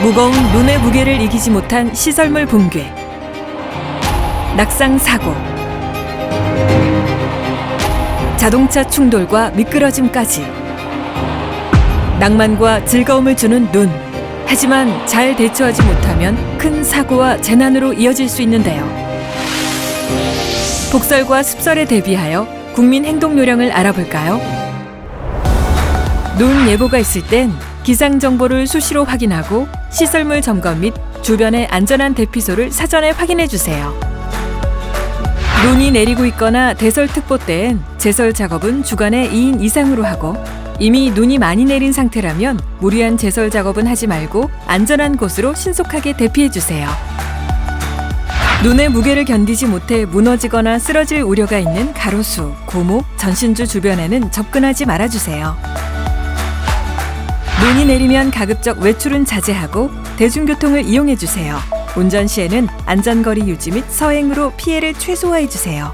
무거운 눈의 무게를 이기지 못한 시설물 붕괴, 낙상 사고, 자동차 충돌과 미끄러짐까지 낭만과 즐거움을 주는 눈. 하지만 잘 대처하지 못하면 큰 사고와 재난으로 이어질 수 있는데요. 폭설과 습설에 대비하여 국민 행동 요령을 알아볼까요? 눈 예보가 있을 땐 기상 정보를 수시로 확인하고 시설물 점검 및 주변의 안전한 대피소를 사전에 확인해 주세요. 눈이 내리고 있거나 대설특보 때엔 제설 작업은 주간에 2인 이상으로 하고 이미 눈이 많이 내린 상태라면 무리한 제설 작업은 하지 말고 안전한 곳으로 신속하게 대피해 주세요. 눈의 무게를 견디지 못해 무너지거나 쓰러질 우려가 있는 가로수, 고목, 전신주 주변에는 접근하지 말아주세요. 눈이 내리면 가급적 외출은 자제하고 대중교통을 이용해 주세요. 운전 시에는 안전거리 유지 및 서행으로 피해를 최소화해 주세요.